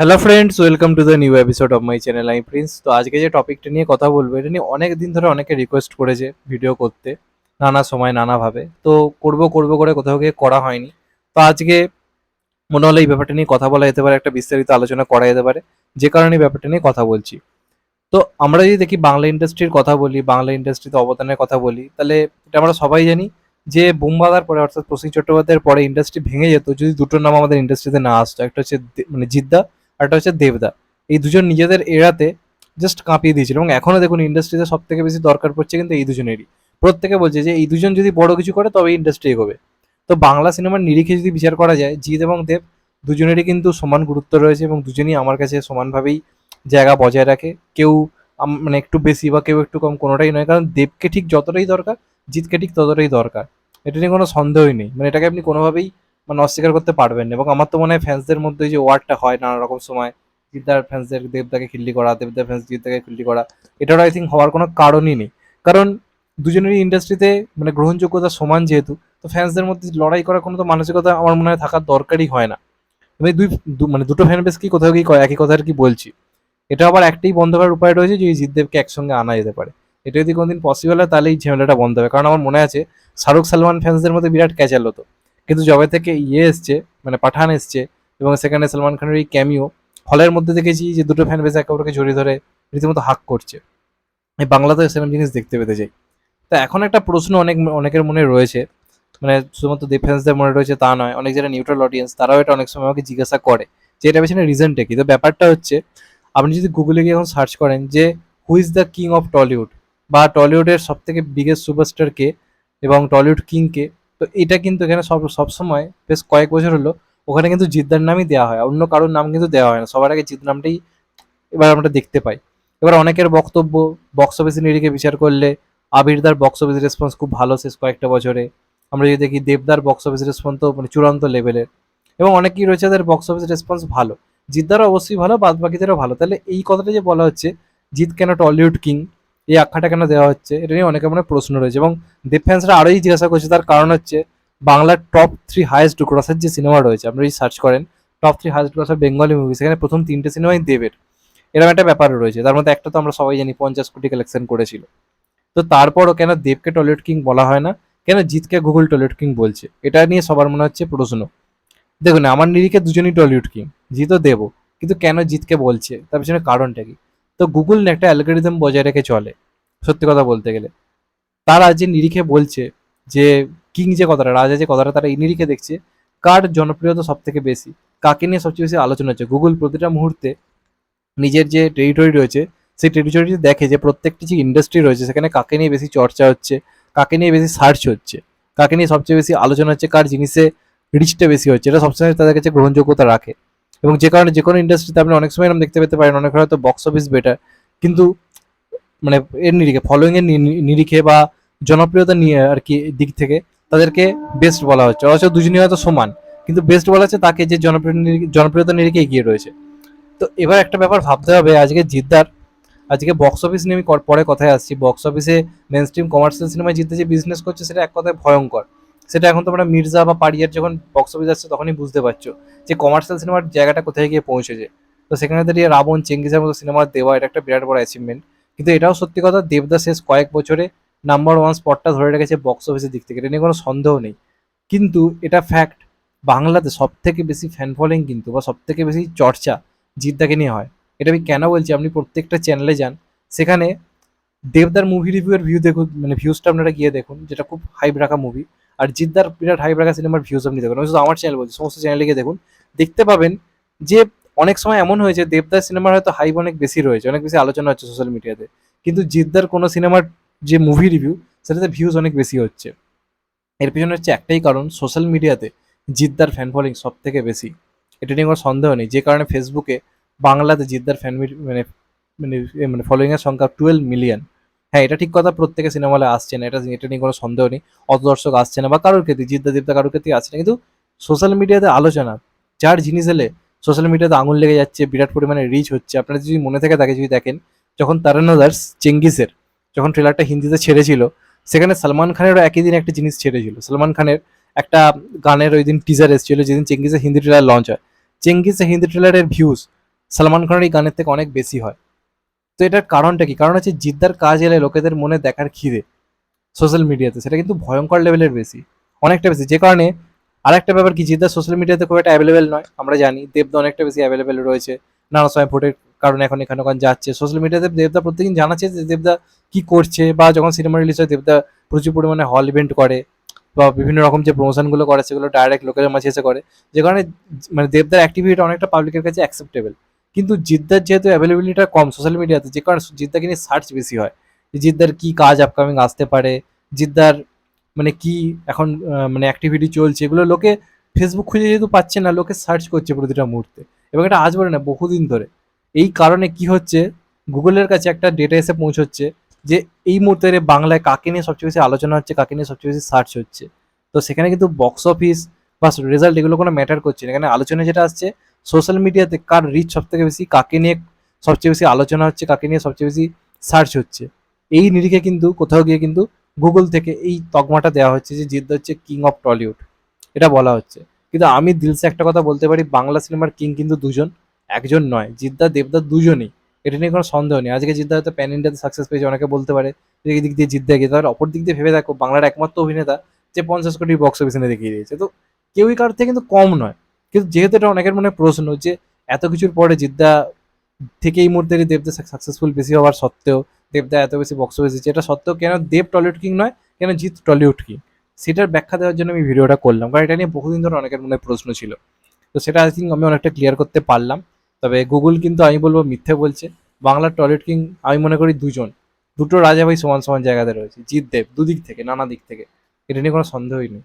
Hello friends welcome to the new episode of my channel I Prince তো আজকে যে টপিকটা নিয়ে কথা বলব, এটা নিয়ে অনেক দিন ধরে অনেকে রিকোয়েস্ট করেছে ভিডিও করতে, নানা সময় নানাভাবে তো করব করব করে কোথাও গিয়ে করা হয়নি। তো আজকে মনে হলো এই ব্যাপারটা নিয়ে কথা বলা যেতে পারে, একটা বিস্তারিত আলোচনা করা যেতে পারে, যে কারণে ব্যাপারটা নিয়ে কথা বলছি। তো আমরা যদি দেখি বাংলা ইন্ডাস্ট্রির কথা বলি, বাংলা ইন্ডাস্ট্রিতে অবদানের কথা বলি, তাহলে এটা আমরা সবাই জানি যে বুমবাদার পরে, অর্থাৎ প্রসেন চট্টোপাধ্যায়ের পরে ইন্ডাস্ট্রি ভেঙে যেত, যদি দুটো নাম আমাদের ইন্ডাস্ট্রিতে না আসতো। একটা হচ্ছে মানে জিদ্দা আর একটা হচ্ছে দেবদা। এই দুজন নিজেদের এড়াতে জাস্ট কাঁপিয়ে দিয়েছিল। এবং এখনও দেখুন ইন্ডাস্ট্রিতে সব থেকে বেশি দরকার পড়ছে কিন্তু এই দুজনেরই। প্রত্যেকে বলছে যে, এই দুজন যদি বড় কিছু করে তবে ইন্ডাস্ট্রি এগোবে। তো বাংলা সিনেমার নিরিখে যদি বিচার করা যায়, জিৎ এবং দেব দুজনেরই কিন্তু সমান গুরুত্ব রয়েছে এবং দুজনই আমার কাছে সমানভাবেই জায়গা বজায় রাখে। কেউ মানে একটু বেশি বা কেউ একটু কম কোনোটাই নয়। কারণ দেবকে ঠিক যতটাই দরকার জিতকে ঠিক ততটাই দরকার। এটা নিয়ে কোনো সন্দেহই নেই। মানে এটাকে আপনি কোনোভাবেই মানে অস্বীকার করতে পারবেন এবং আমার তো মনে হয় ফ্যান্সদের মধ্যে যে ওয়ার্ডটা হয় নানা রকম সময়, জিদ্দার ফ্যান্সদের দেবদাকে খিল্লি করা, দেবদার ফ্যান্স জিদ্দাকে খিল্লি করা এটার আই থিঙ্ক হওয়ার কোনো কারণই নেই। কারণ দুজনেরই ইন্ডাস্ট্রিতে মানে গ্রহণযোগ্যতা সমান যেহেতু, তো ফ্যান্সদের মধ্যে লড়াই করার কোনো তো মানসিকতা আমার মনে হয় থাকার দরকারই হয় না। আমি দুই মানে দুটো ফ্যান বেস কি কোথাও কি একই কথা আর কি বলছি? এটা আবার একটাই বন্ধ করার উপায় রয়েছে যে জিদ্দেবকে একসঙ্গে আনা যেতে পারে। এটা যদি কোনোদিন পসিবল হয় তাহলে এই ঝামেলাটা বন্ধ হবে। কারণ আমার মনে আছে শাহরুখ সালমান ফ্যান্সদের মধ্যে বিরাট ক্যাচাল হতো। কিন্তু যবে থেকে ইয়ে এসছে মানে পাঠান এসছে এবং সেখানে সালমান খানের এই ক্যামিও হলের মধ্যে দেখেছি যে দুটো ফ্যান বেস একে অপরকে জড়িয়ে ধরে রীতিমতো হাক করছে। এই বাংলাতে সেরকম জিনিস দেখতে পেতে চাই। তা এখন একটা প্রশ্ন অনেক, অনেকের মনে রয়েছে মানে শুধুমাত্র ডিফেন্সদের মনে রয়েছে তা নয়, অনেক যারা নিউট্রাল অডিয়েন্স তারাও এটা অনেক সময় আমাকে জিজ্ঞাসা করে যে এটা পেছনে রিজনটা কি? তো ব্যাপারটা হচ্ছে, আপনি যদি গুগলে গিয়ে এখন সার্চ করেন যে who is the king of Tollywood বা টলিউডের সব থেকে বিগেস্ট সুপারস্টার কে এবং টলিউড কিং কে তো এটা কিন্তু এখানে সব সবসময় বেশ কয়েক বছর হলো, ওখানে কিন্তু জিদ্দার নামই দেওয়া হয়, অন্য কারোর নাম কিন্তু দেওয়া হয় না। সবার আগে জিদ নামটাই এবার আমরা দেখতে পাই। এবার অনেকের বক্তব্য বক্স অফিসের নিরিখে বিচার করলে আবিরদার বক্স অফিস রেসপন্স খুব ভালো শেষ কয়েকটা বছরে। আমরা যদি দেখি দেবদার বক্স অফিস রেসপন্স তো মানে চূড়ান্ত লেভেলের এবং অনেকেই রয়েছে তাদের বক্স অফিস রেসপন্স ভালো। জিদ্দারও অবশ্যই ভালো বাদ বাকিদেরও ভালো। তাহলে এই কথাটা যে বলা হচ্ছে, জিৎ কেন টলিউড কিং? এই আখ্যাটা কেন দেওয়া হচ্ছে, এটা নিয়ে অনেকের মনে প্রশ্ন রয়েছে এবং দেব ফ্যান্সরা আরোই জিজ্ঞাসা করছে, তার কারণ হচ্ছে বাংলার টপ থ্রি হাইয়েস্ট গ্রসার যে সিনেমা রয়েছে আপনি যদি সার্চ করেন top three highest grosser Bengali movie সেখানে প্রথম তিনটে সিনেমাই দেবের। এরকম একটা ব্যাপার রয়েছে, তার মধ্যে একটা তো আমরা সবাই জানি, পঞ্চাশ কোটি কালেকশন করেছিল। তো তারপরও কেন দেবকে টলিউড কিং বলা হয় না, কেন জিতকে গুগল টলিউড কিং বলছে, এটা নিয়ে সবার মনে হচ্ছে প্রশ্ন। দেখুন, আমার নিরিখে দুজনই টলিউড কিং জিতও দেবো কিন্তু কেন জিতকে বলছে, তার পিছনে কারণটা কি? তো গুগল একটা অ্যালগোরিদম বজায় রেখে চলে, সত্যি কথা বলতে গেলে। তারা যে নিরিখে বলছে যে, কিং যে কথাটা, রাজা যে কথাটা তারা এই নিরিখে দেখছে, কার জনপ্রিয়তা সব থেকে বেশি, কাকে নিয়ে সবচেয়ে বেশি আলোচনা হচ্ছে? গুগল প্রতিটা মুহূর্তে নিজের যে টেরিটরি রয়েছে, সেই টেরিটরি দেখে যে প্রত্যেকটি যে ইন্ডাস্ট্রি রয়েছে, সেখানে কাকে নিয়ে বেশি চর্চা হচ্ছে, কাকে নিয়ে বেশি সার্চ হচ্ছে, কাকে নিয়ে সবচেয়ে বেশি আলোচনা হচ্ছে, কার জিনিসে রিচটা বেশি হচ্ছে, এটা সবসময় তাদের কাছে গ্রহণযোগ্যতা রাখে। এবং যে কারণে যে কোনো ইন্ডাস্ট্রিতে আপনি অনেক সময় এরকম দেখতে পেতে পারেন, অনেক হয়তো বক্স অফিস বেটার কিন্তু মানে এর নিরিখে ফলোয়িং এর নিরিখে বা জনপ্রিয়তা নিয়ে আর কি দিক থেকে তাদেরকে বেস্ট বলা হচ্ছে। অথচ দুজনই হয়তো সমান, কিন্তু বেস্ট বলা হচ্ছে তাকে যে জনপ্রিয় জনপ্রিয়তা নিরিখে এগিয়ে রয়েছে। তো এবার একটা ব্যাপার ভাবতে হবে, আজকে জিদ্দার, আজকে বক্স অফিস নিয়ে আমি পরে কথায় আসছি। বক্স অফিসে মেন স্ট্রিম কমার্শিয়াল সিনেমায় জিততে যে বিজনেস করছে, সেটা এক কথায় ভয়ঙ্কর। সেটা এখন তোমরা মির্জা বা পারিয়ার যখন বক্স অফিস আসছে, তখনই বুঝতে পারছ। যে কমার্শিয়াল সিনেমার জায়গাটা কোথায় গিয়ে পৌঁছেছে। তো সেখানে দাঁড়িয়ে রাবণ, চেঙ্গিসের মতো সিনেমা দেওয়া এটা একটা বিরাট বড় অ্যাচিভমেন্ট কিন্তু এটাও সত্যি কথা দেবদা শেষ কয়েক বছরে নাম্বার ওয়ান স্পটটা ধরে রেখেছে বক্স অফিসের দিক থেকে। এটা নিয়ে কোনো সন্দেহ নেই। কিন্তু এটা ফ্যাক্ট বাংলাতে সব থেকে বেশি ফ্যান ফলোয়িং কিন্তু বা সব থেকে বেশি চর্চা জিদ্দাকে নিয়ে হয়। এটা আমি কেন বলছি? আপনি প্রত্যেকটা চ্যানেলে যান। সেখানে দেবদার মুভি রিভিউয়ের ভিউ দেখুন মানে ভিউজটা আপনারা গিয়ে দেখুন, যেটা খুব হাইপ রাখা মুভি আর জিদ্দার বিরাট হাইপ রাখা সিনেমার ভিউজ আপনি দেখুন। শুধু আমার চ্যানেল বলছি, সমস্ত চ্যানেলে গিয়ে দেখুন। দেখতে পাবেন যে অনেক সময় এমন হয়েছে দেবদার সিনেমার হয়তো হাইপ অনেক বেশি রয়েছে, অনেক বেশি আলোচনা হচ্ছে সোশ্যাল মিডিয়াতে কিন্তু জিদ্দার কোনো সিনেমার যে মুভি রিভিউ সেটাতে ভিউজ অনেক বেশি হচ্ছে। এর পিছনে হচ্ছে একটাই কারণ সোশ্যাল মিডিয়াতে জিদ্দার ফ্যান ফলোয়িং সব থেকে বেশি। এটা নিয়ে কোনো সন্দেহ নেই। যে কারণে ফেসবুকে বাংলাতে জিদ্দার ফ্যান মানে মানে মানে ফলোয়িং এর সংখ্যা টুয়েলভ মিলিয়ন হ্যাঁ এটা ঠিক কথা, প্রত্যেকে সিনেমা হলে আসছে না, এটা এটা নিয়ে কোনো সন্দেহ নেই। অত দর্শক আসছে না, বা কারোর ক্ষেত্রে জিদ্দা জিদ্দা কারোর ক্ষেত্রে আসছে না। কিন্তু সোশ্যাল মিডিয়াতে আলোচনা, যার জিনিস এলে সোশ্যাল মিডিয়াতে আঙুল লেগে যাচ্ছে, বিরাট পরিমাণে রিচ হচ্ছে। আপনারা যদি মনে থেকে থাকে যদি দেখেন, যখন তারানাদার্স চেঙ্গিসের, যখন ট্রেলারটা হিন্দিতে ছেড়েছিল, সেখানে সালমান খানেরও একই দিন একটা জিনিস ছেড়েছিল। সালমান খানের একটা গানের ওই দিন টিজার এসেছিল, যেদিন চেঙ্গিসের হিন্দি ট্রেলার লঞ্চ হয়। চেঙ্গিসের হিন্দি ট্রেলারের ভিউজ সালমান খানের এই গানের থেকে অনেক বেশি হয়। তো এটার কারণটা কি? কারণ হচ্ছে জিদ্দার কাজ এলে লোকেদের মনে দেখার খিদে সোশ্যাল মিডিয়াতে সেটা কিন্তু ভয়ঙ্কর লেভেলের বেশি, অনেকটা বেশি। যে কারণে আরেকটা ব্যাপার কি জিদ্দার সোশ্যাল মিডিয়াতে খুব একটা অ্যাভেলেবেল নয়, আমরা জানি। দেবদা অনেকটা বেশি অ্যাভেলেবেল রয়েছে। নানা সময় ভোটের কারণে এখন এখানে ওখানে যাচ্ছে। সোশ্যাল মিডিয়াতে দেবদা প্রত্যেকদিন জানাচ্ছে যে দেবদা কি করছে বা যখন সিনেমা রিলিজ হয় দেবদা প্রচুর পরিমাণে হল ইভেন্ট করে বা বিভিন্ন রকম যে প্রমোশনগুলো করে, সেগুলো ডাইরেক্ট লোকের মাঝে এসে করে। যে কারণে মানে দেবদার অ্যাক্টিভিটি অনেকটা পাবলিকের কাছে অ্যাকসেপ্টেবল কিন্তু জিদ্দার যেহেতু অ্যাভেলেবিলিটিটা কম সোশ্যাল মিডিয়াতে যে কারণে জিদ্দাকে নিয়ে সার্চ বেশি হয়। জিদ্দার কি কাজ আপকামিং আসতে পারে, জিদ্দার মানে কি এখন মানে অ্যাক্টিভিটি চলছে, এগুলো লোকে ফেসবুক খুঁজে যেহেতু পাচ্ছে না, লোকে সার্চ করছে প্রতিটা মুহূর্তে। এবং এটা আজ বলে না, বহুদিন ধরে। এই কারণে কি হচ্ছে গুগলের কাছে একটা ডেটা এসে পৌঁছচ্ছে যে এই মুহূর্তে বাংলায় কাকে নিয়ে সবচেয়ে বেশি আলোচনা হচ্ছে, কাকে নিয়ে সবচেয়ে বেশি সার্চ হচ্ছে। তো সেখানে কিন্তু বক্স অফিস বা রেজাল্ট এগুলো কোনো ম্যাটার করছে না। এখানে আলোচনা যেটা আসছে সোশ্যাল মিডিয়াতে কার রিচ সব থেকে বেশি, কাকে নিয়ে সবচেয়ে বেশি আলোচনা হচ্ছে, কাকে নিয়ে সবচেয়ে বেশি সার্চ হচ্ছে? এই নিরিখে কিন্তু কোথাও গিয়ে কিন্তু গুগল থেকে এই তকমাটা দেওয়া হচ্ছে যে জিদ্দ হচ্ছে কিং অফ টলিউড এটা বলা হচ্ছে। কিন্তু আমি দিলসে একটা কথা বলতে পারি, বাংলা সিনেমার কিং কিন্তু দুজন, একজন নয়। জিদ্দা, দেবদা দুজনই। এটা নিয়ে কোনো সন্দেহ নেই। আজকে জিদ্দা হয়তো প্যান ইন্ডিয়াতে সাকসেস পেয়েছে, অনেকে বলতে পারে যে এই দিক দিয়ে জিদ্দা গিয়ে তাহলে অপর দিক দিয়ে ভেবে দেখো, বাংলার একমাত্র অভিনেতা যে পঞ্চাশ কোটি বক্স অফিসে দেখিয়ে দিয়েছে। তো কেউই কার থেকে কিন্তু কম নয়। কিন্তু যেহেতু এটা অনেকের মনে প্রশ্ন যে এত কিছুর পরে জিদ্দা থেকে এই মুহূর্তে দেবদা সাকসেসফুল বেশি হওয়ার সত্ত্বেও দেবদা এত বেশি বক্স অফিস এটা সত্ত্বেও কেন দেব টলিউড কিং নয়, কেন জিৎ টলিউড কিং? সেটার ব্যাখ্যা দেওয়ার জন্য আমি ভিডিওটা করলাম, কারণ এটা নিয়ে বহুদিন ধরে অনেকের মনে প্রশ্ন ছিল। তো সেটা আই থিঙ্ক আমি অনেকটা ক্লিয়ার করতে পারলাম। তবে গুগল কিন্তু আমি বলব মিথ্যে বলছে। বাংলার টলিউড কিং আমি মনে করি দুজন। দুটো রাজা ভাই সমান সমান জায়গাতে রয়েছে, জিৎ, দেব, দুদিক থেকে, নানা দিক থেকে। এটা নিয়ে কোনো সন্দেহই নেই।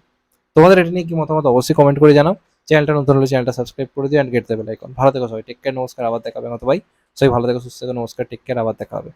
তোমাদের এটা নিয়ে কি মতামত? অবশ্যই কমেন্ট করে জানাও। চ্যানেলটা নতুন হলে চ্যানেলটা সাবস্ক্রাইব করে দিও অ্যান্ড গেট দেবে আইকন ভালো থেকো সবাই টেক কেয়ার নমস্কার, আবার দেখা হবে ভাই, সবাই ভালো থেকো, সুস্থ থেকো, নমস্কার টেক কেয়ার আবার দেখা হবে।